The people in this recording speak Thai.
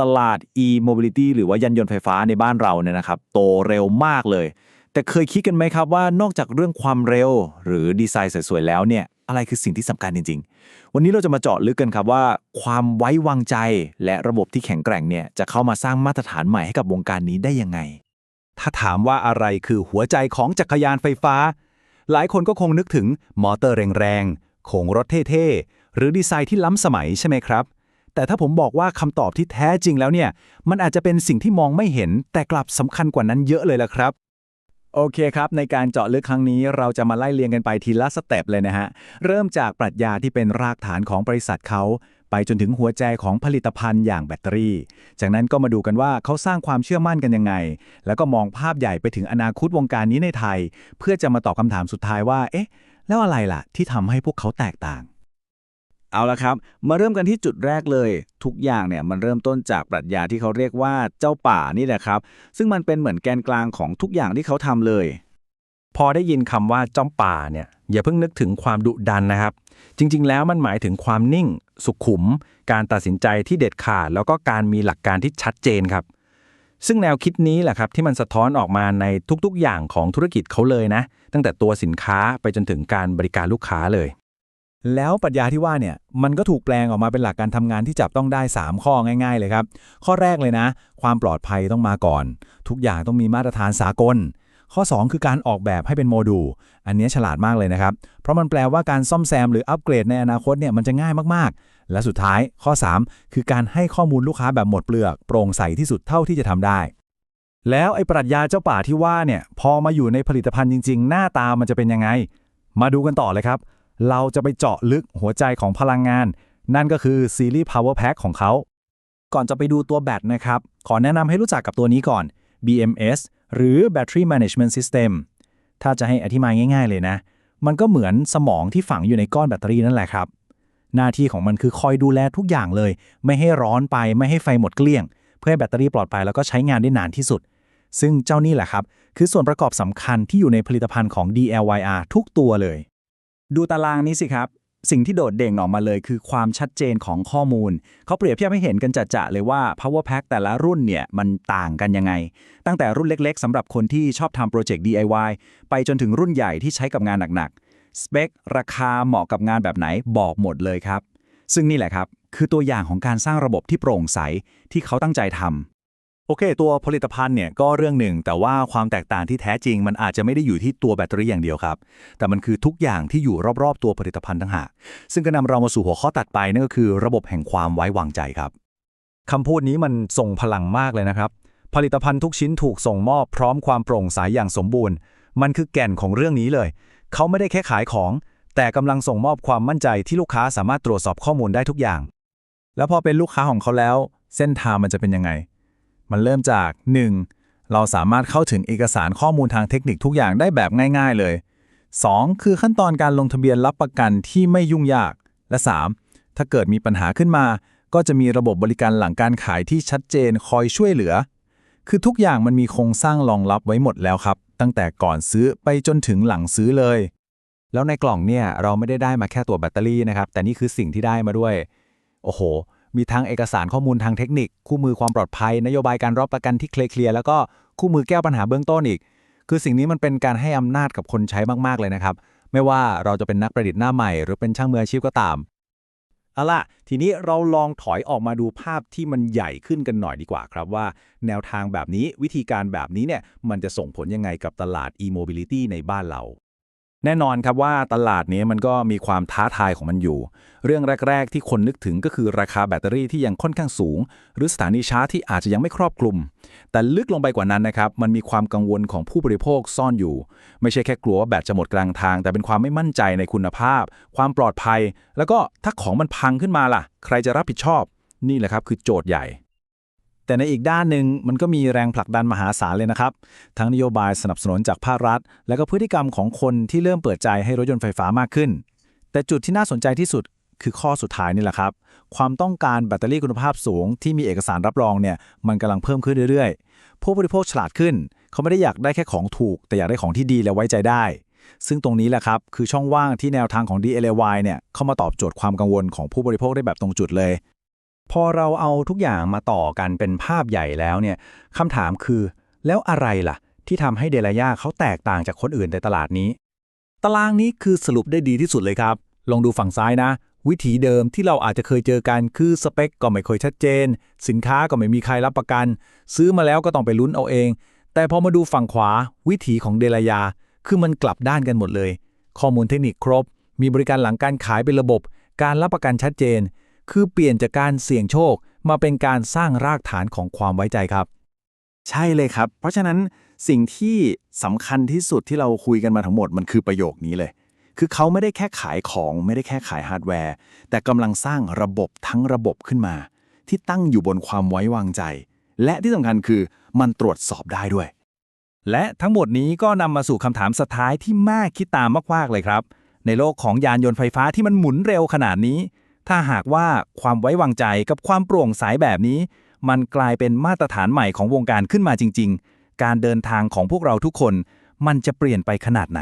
ตลาด e-mobility หรือว่ายานยนต์ไฟฟ้าในบ้านเราเนี่ยนะครับ โตเร็วมากเลย แต่เคยคิดกันไหมครับว่านอกจากเรื่องความเร็ว หรือดีไซน์สวยๆแล้วเนี่ยอะไรคือสิ่งที่สำคัญจริง ๆ วันนี้เราจะมาเจาะลึกกันครับว่า ความไว้วางใจ และระบบที่แข็งแกร่งเนี่ยจะเข้ามาสร้างมาตรฐานใหม่ให้กับวงการนี้ได้ยังไง ถ้าถามว่าอะไรคือหัวใจของจักรยานไฟฟ้า หลายคนก็คงนึกถึงมอเตอร์แรงๆโขงรถเท่ๆหรือดีไซน์ที่ล้ำสมัยใช่ไหมครับ แต่ถ้าผมบอกว่าคำตอบที่แท้จริงแล้วเนี่ย มันอาจจะเป็นสิ่งที่มองไม่เห็น แต่กลับสำคัญกว่านั้นเยอะเลยละครับ โอเคครับ ในการเจาะลึกครั้งนี้เราจะมาไล่เรียงกันไปทีละสเต็ปเลยนะฮะ เริ่มจากปรัชญาที่เป็นรากฐานของบริษัทเขา ไปจนถึงหัวใจของผลิตภัณฑ์อย่างแบตเตอรี่ จากนั้นก็มาดูกันว่าเขาสร้างความเชื่อมั่นกันยังไง แล้วก็มองภาพใหญ่ไปถึงอนาคตวงการนี้ในไทย เพื่อจะมาตอบคำถามสุดท้ายว่า เอ๊ะ แล้วอะไรล่ะ ที่ทำให้พวกเขาแตกต่าง เอาละครับ มาเริ่มกันที่จุดแรกเลย ทุกอย่างเนี่ยมันเริ่มต้นจากปรัชญาที่เขาเรียกว่าเจ้าป่านี่แหละครับ ซึ่งมันเป็นเหมือนแกนกลางของทุกอย่างที่เขาทำเลย พอได้ยินคำว่าจ้อมป่าเนี่ยอย่าเพิ่งนึกถึงความดุดันนะครับ จริง ๆ แล้วมันหมายถึงความนิ่ง สุขุม การตัดสินใจที่เด็ดขาด แล้วก็การมีหลักการที่ชัดเจนครับ ซึ่งแนวคิดนี้แหละครับที่มันสะท้อนออกมาในทุกๆอย่างของธุรกิจเขาเลยนะ ตั้งแต่ตัวสินค้าไปจนถึงการบริการลูกค้าเลย แล้วปรัชญาที่ว่าเนี่ยมันก็ถูกแปลงออกมาเป็นหลักการทำงานที่จับต้องได้ 3 ข้อง่าย ๆ เลยครับ ข้อแรกเลยนะ ความปลอดภัยต้องมาก่อน ทุกอย่างต้องมีมาตรฐานสากล ข้อ 2 คือการออกแบบให้เป็นโมดูลอันนี้ฉลาดมากเลยนะครับ เพราะมันแปลว่าการซ่อมแซมหรืออัปเกรดในอนาคตเนี่ยมันจะง่ายมากๆ และสุดท้ายข้อ 3 คือการให้ข้อมูลลูกค้าแบบหมดเปลือกโปร่งใสที่สุดเท่าที่จะทำได้ แล้วไอ้ปรัชญาเจ้าป่าที่ว่าเนี่ยพอมาอยู่ในผลิตภัณฑ์จริง ๆ หน้าตามันจะเป็นยังไง มาดูกันต่อเลยครับ เราจะไปเจาะลึกหัวใจของพลังงาน นั่นก็คือซีรีส์ Power Pack ของเขา ก่อนจะไปดูตัวแบตนะครับ ขอแนะนำให้รู้จักกับตัวนี้ก่อน BMS หรือ Battery Management System ถ้าจะให้อธิบายง่ายๆเลยนะ มันก็เหมือนสมองที่ฝังอยู่ในก้อนแบตเตอรี่นั่นแหละครับ หน้าที่ของมันคือคอยดูแลทุกอย่างเลย ไม่ให้ร้อนไปไม่ให้ไฟหมดเกลี้ยง เพื่อให้แบตเตอรี่ปลอดภัยแล้วก็ใช้งานได้นานที่สุด ซึ่งเจ้านี่แหละครับ คือส่วนประกอบสำคัญที่อยู่ในผลิตภัณฑ์ของ DLYR ทุกตัวเลย ดูตารางนี้สิครับ สิ่งที่โดดเด่นออกมาเลยคือความชัดเจนของข้อมูล เขาเปรียบเทียบให้เห็นกันจะๆเลยว่า Power Pack แต่ละรุ่นเนี่ยมันต่างกันยังไง ตั้งแต่รุ่นเล็กๆสำหรับคนที่ชอบทำโปรเจกต์ DIY ไปจนถึงรุ่นใหญ่ที่ใช้กับงานหนักๆสเปคราคาเหมาะกับงานแบบไหนบอกหมดเลยครับ ซึ่งนี่แหละครับ คือตัวอย่างของการสร้างระบบที่โปร่งใสที่เขาตั้งใจทำ โอเค ตัวผลิตภัณฑ์เนี่ยก็เรื่องหนึ่ง แต่ว่าความแตกต่างที่แท้จริง มันอาจจะไม่ได้อยู่ที่ตัวแบตเตอรี่อย่างเดียวครับ แต่มันคือทุกอย่างที่อยู่รอบๆ ตัวผลิตภัณฑ์ทั้งหากซึ่งก็นำเรามาสู่หัวข้อตัดไปนั่นก็คือ ระบบแห่งความไว้วางใจครับคำพูดนี้มันส่งพลังมากเลยนะครับ ผลิตภัณฑ์ทุกชิ้นถูกส่งมอบพร้อมความโปร่งใสยอย่างสมบูรณ์ มันคือแก่นของเรื่องนี้เลย เขาไม่ได้แค่ขายของ แต่กำลังส่งมอบความมั่นใจที่ลูกค้าสามารถตรวจสอบข้อมูลได้ทุกอย่าง แล้วพอเป็นลูกค้าของเขาแล้ว เส้นทางมันจะเป็นยังไง มันเริ่มจาก 1. เราสามารถเข้าถึงเอกสารข้อมูลทางเทคนิคทุกอย่างได้แบบง่าย ๆ เลย 2. คือขั้นตอนการลงทะเบียนรับประกันที่ไม่ยุ่งยาก และ 3. ถ้าเกิดมีปัญหาขึ้นมา ก็จะมีระบบบริการหลังการขายที่ชัดเจนคอยช่วยเหลือ คือทุกอย่างมันมีโครงสร้างรองรับไว้หมดแล้วครับ ตั้งแต่ก่อนซื้อไปจนถึงหลังซื้อเลย แล้วในกล่องเนี่ยเราไม่ได้ได้มาแค่ตัวแบตเตอรี่นะครับ แต่นี่คือสิ่งที่ได้มาด้วย โอ้โห มีทั้งเอกสารข้อมูลทางเทคนิค คู่มือความปลอดภัย นโยบายการรับประกันที่เคลียร์แล้วก็คู่มือแก้ปัญหาเบื้องต้นอีก คือสิ่งนี้มันเป็นการให้อำนาจกับคนใช้มากๆเลยนะครับ ไม่ว่าเราจะเป็นนักประดิษฐ์หน้าใหม่ หรือเป็นช่างมืออาชีพก็ตามเอาล่ะ ทีนี้เราลองถอยออกมาดูภาพที่มันใหญ่ขึ้นกันหน่อยดีกว่าครับว่า แนวทางแบบนี้วิธีการแบบนี้เนี่ยมันจะส่งผลยังไงกับตลาด e-mobility ในบ้านเรา แน่นอนครับว่าตลาดนี้มันก็มีความท้าทายของมันอยู่ เรื่องแรก ๆ ที่คนนึกถึงก็คือราคาแบตเตอรี่ที่ยังค่อนข้างสูง หรือสถานีชาร์จที่อาจจะยังไม่ครอบคลุม แต่ลึกลงไปกว่านั้นนะครับ มันมีความกังวลของผู้บริโภคซ่อนอยู่ ไม่ใช่แค่กลัวว่าแบตจะหมดกลางทาง แต่เป็นความไม่มั่นใจในคุณภาพ ความปลอดภัย แล้วก็ถ้าของมันพังขึ้นมาล่ะ ใครจะรับผิดชอบ นี่แหละครับคือโจทย์ใหญ่ แต่ในอีกด้านหนึ่งมันก็มีแรงผลักดันมหาศาลเลยนะครับ ทั้งนโยบายสนับสนุนจากภาครัฐ และก็พฤติกรรมของคนที่เริ่มเปิดใจให้รถยนต์ไฟฟ้ามากขึ้น แต่จุดที่น่าสนใจที่สุดคือข้อสุดท้ายนี่แหละครับ ความต้องการแบตเตอรี่คุณภาพสูง ที่มีเอกสารรับรองเนี่ยมันกำลังเพิ่มขึ้นเรื่อยๆ ผู้บริโภคฉลาดขึ้น เขาไม่ได้อยากได้แค่ของถูก แต่อยากได้ของที่ดีและไว้ใจได้ ซึ่งตรงนี้แหละครับ คือช่องว่างที่แนวทางของ DLY เนี่ยเข้ามาตอบโจทย์ความกังวลของผู้บริโภคได้แบบตรงจุดเลย พอเราเอาทุกอย่างมาต่อกันเป็นภาพใหญ่แล้วเนี่ยคำถามคือ แล้วอะไรล่ะ ที่ทำให้เดลายาเขาแตกต่างจากคนอื่นในตลาดนี้ ตารางนี้คือสรุปได้ดีที่สุดเลยครับ ลองดูฝั่งซ้ายนะ วิถีเดิมที่เราอาจจะเคยเจอกันคือสเปคก็ไม่ค่อยชัดเจน สินค้าก็ไม่มีใครรับประกัน ซื้อมาแล้วก็ต้องไปลุ้นเอาเอง แต่พอมาดูฝั่งขวา วิถีของเดลายา คือมันกลับด้านกันหมดเลย ข้อมูลเทคนิคครบ มีบริการหลังการขายเป็นระบบ การรับประกันชัดเจน คือเปลี่ยนจากการเสี่ยงโชคมาเป็นการสร้างรากฐานของความไว้ใจครับ ใช่เลยครับ เพราะฉะนั้นสิ่งที่สำคัญที่สุดที่เราคุยกันมาทั้งหมดมันคือประโยคนี้เลย คือเขาไม่ได้แค่ขายของไม่ได้แค่ขายฮาร์ดแวร์ แต่กำลังสร้างระบบทั้งระบบขึ้นมา ที่ตั้งอยู่บนความไว้วางใจ และที่สำคัญคือมันตรวจสอบได้ด้วย และทั้งหมดนี้ก็นำมาสู่คำถามสุดท้ายที่มากคิดตามมากๆเลยครับ ในโลกของยานยนต์ไฟฟ้าที่มันหมุนเร็วขนาดนี้ ถ้าหากว่าความไว้วางใจกับความโปร่งใสแบบนี้ มันกลายเป็นมาตรฐานใหม่ของวงการขึ้นมาจริง ๆ การเดินทางของพวกเราทุกคน มันจะเปลี่ยนไปขนาดไหน